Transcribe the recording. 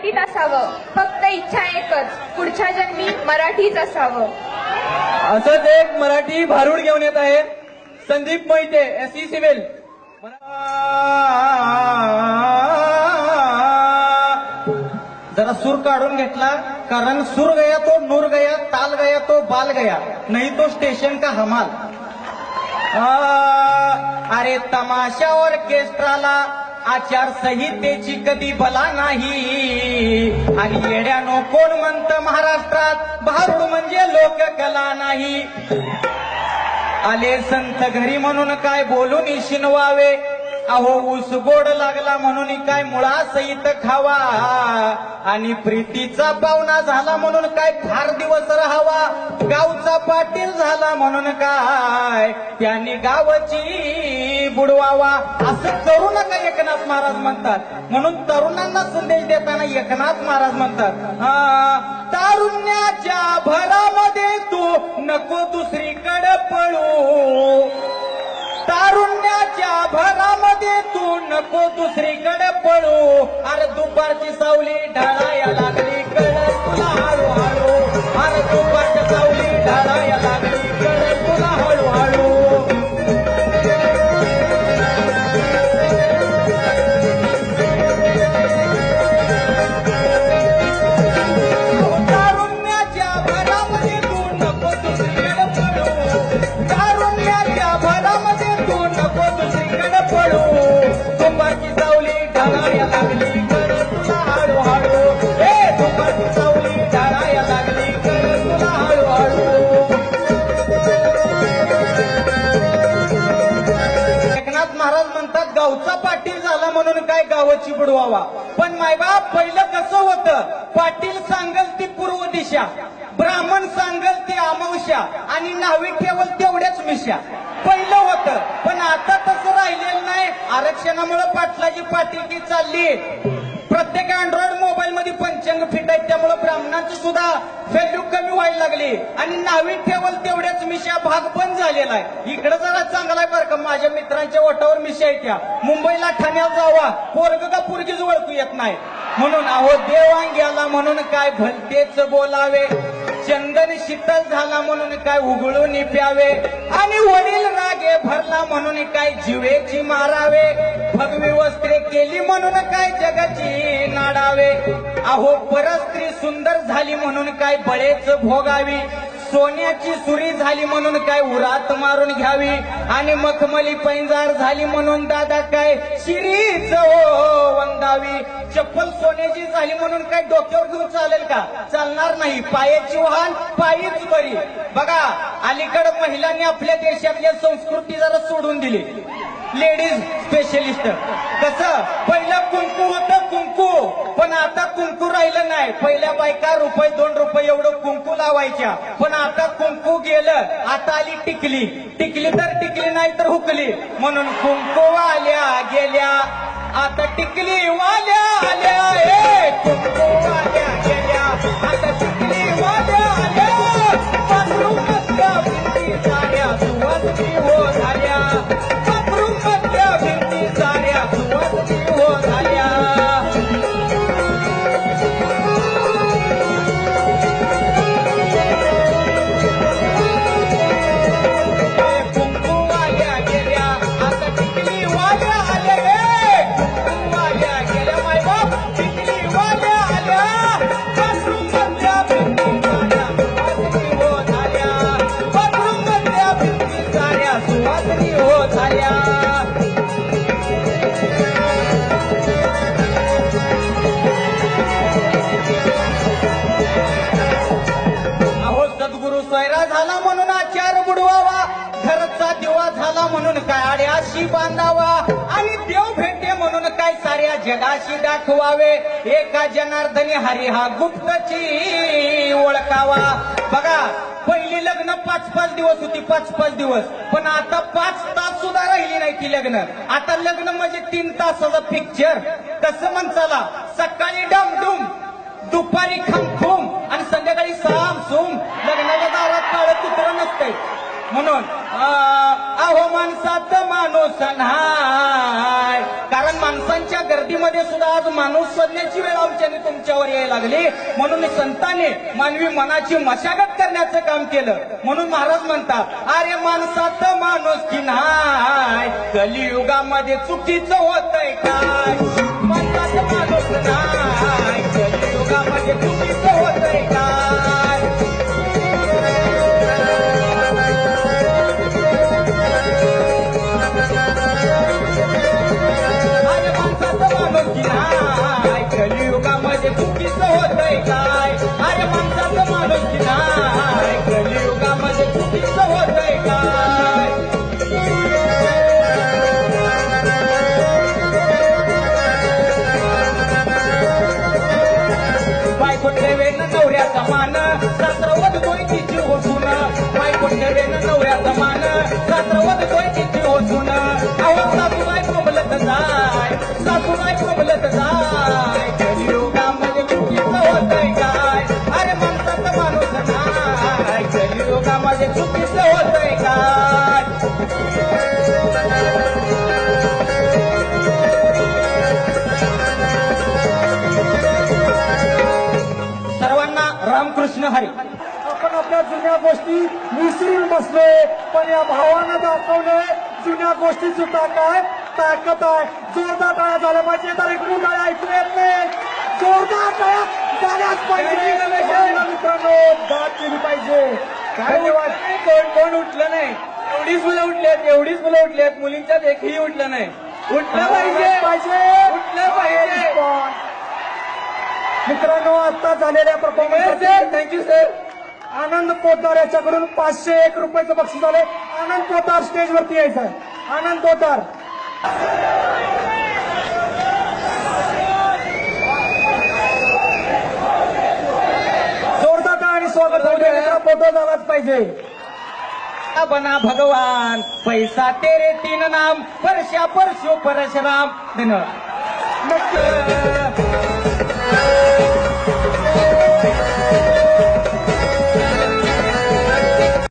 मराठीत असावं. फक्त इच्छा एकच पुढच्या जन्मी मराठीच असावं. असंच एक मराठी भारूड घेऊन येत आहे. Sandeep Mohite S C civil. जरा सूर काढून घेतला कारण सूर गया तो नूर गया ताल गया तो बाल गया नाही तो स्टेशन का हमाल. आ, अरे तमाशा ऑर्केस्ट्राला आचारसंहितेची कधी भला नाही? आणि येड्यानो कोण म्हणतं महाराष्ट्रात? भारूड म्हणजे लोककला नाही. आले संत घरी म्हणून काय बोलून शिनवावे? अहो ऊस गोड लागला म्हणून काय मुळा सहित खावा? आणि प्रीतीचा पाहुणा झाला म्हणून काय फार दिवस राहावा? गावचा पाटील झाला म्हणून काय? त्याने गावाची बुडवावा. असं करू नका एकनाथ महाराज म्हणतात. म्हणून तरुणांना संदेश देताना एकनाथ महाराज म्हणतात हा, तारुण्याच्या भरामध्ये तू नको दुसरीकडे पळू. तारुण्याच्या भरामध्ये तू नको दुसरीकडे पळू. अरे दुपारची सावली ढाळाया बुडवावा. पण मायबाप पहिलं कसं होतं? पाटील सांगल ती पूर्व दिशा ब्राह्मण सांगल ती अमावश्या आणि नावी ठेवल तेवढ्याच मिशा पहिलं होतं. पण आता तसं राहिलेलं नाही. आरक्षणामुळे पाटलाची पाटीलकी चालली. प्रत्येक अँड्रॉइड मोबाईल मध्ये पंचांग फिट आहेत त्यामुळे ब्राह्मणांची सुद्धा व्हॅल्यू कमी व्हायला लागली. आणि नावी ठेवल तेवढ्याच मिशा भाग बंद झालेला आहे. इकडे जरा चांगला आहे बरं का माझ्या मित्रांच्या ओठावर मिशा आहेत त्या. मुंबईला ठाण्यात जावा पोरग का पोरगीच ओळखू येत नाही. म्हणून अहो देवांग गेला म्हणून काय भलतेच बोलावे. चंदन शीतल झाला म्हणून काय उघडून प्यावे. आणि वडील रागे भरला म्हणून काय जीवेची मारावे? भगवी वस्त्रे केली म्हणून काय जगाची नाडावे? अहो परस्त्री सुंदर झाली म्हणून काय बळेच भोगावी? सोन्याची सुरी झाली म्हणून काय उरात मारून घ्यावी? आणि मखमली पैंजार झाली म्हणून दादा काय शिरीच वंदावी? चप्पल सोन्याची झाली म्हणून काय डोक्यावर घेऊन चालेल का? चालणार नाही. पायाची वाहन पायीच बरी. बघा अलीकडे महिलांनी आपल्या देशातल्या संस्कृती जरा सोडून दिली. लेडीज स्पेशलिस्ट कसं? पहिलं राहिलं नाही. पहिल्या बायका रुपये दोन रुपये एवढं कुंकू लावायच्या. पण आता कुंकू गेलं आता आली टिकली. टिकली तर टिकली नाही तर हुकली. म्हणून कुंकू आल्या गेल्या. घरचा दिवा झाला म्हणून काय आड्याशी बांधावा? आणि देव भेटे म्हणून काय साऱ्या जगाशी दाखवावे? एका जनार्दनी हरी हा गुप्तची ओळखावा. बघा पहिली लग्न पाच पाच दिवस होती पाच पाच दिवस. पण आता पाच तास सुद्धा राहिली नाही ती लग्न. आता लग्न म्हणजे तीन तासाचं पिक्चर तसं म्हणताला सकाळी डमडुम दुपारी खमखुम आणि संध्याकाळी साम सुम. लग्नाच्या दारात काळ कुत्र नसतंय. म्हणून अहो माणसात माणूस नाही कारण माणसांच्या गर्दीमध्ये सुद्धा आज माणूस शोधण्याची वेळ आमच्याने तुमच्यावर यायला लागली. म्हणून संतांनी मानवी मनाची मशागत करण्याचं काम केलं. म्हणून महाराज म्हणतात अरे माणसात माणूस की नाही. कलियुगामध्ये चुकीचं होतंय काय? माणसात माणूस नाही. कलियुगामध्ये चुकीचं चुकीचं हरी आपण आपल्या जुन्या गोष्टी विसरून बसलोय पण या भावानं दाखवलंय जुन्या गोष्टी सुद्धा काय? ताकद आहे. जोरदार टाळ्या झाल्या पाहिजे. तर एक टाळ्या ऐकू येत नाही. जोरदार टाळ्या झाल्याच पाहिजे. मित्रांनो दाद केली पाहिजे. धन्यवाद. कोण कोण उठलं नाही? एवढीच मुलं उठली आहेत एवढीच मुलं उठली आहेत मुलींच्यात एकही उठलं नाही. उठलं पाहिजे. पाहिजे. उठलं पाहिजे. मित्रांनो आता झालेल्या performance thank you sir Anand Potar याच्याकडून पाचशे एक रुपयाचं बक्षीस आले आनंद पोतार स्टेजवरती यायचं. आनंद पोतार जोरदार आणि स्वागत फोटो झालाच पाहिजे. बना भगवान पैसा तेरे तीन नाम परशा परशो परशुराम. धन्यवाद. नक्की.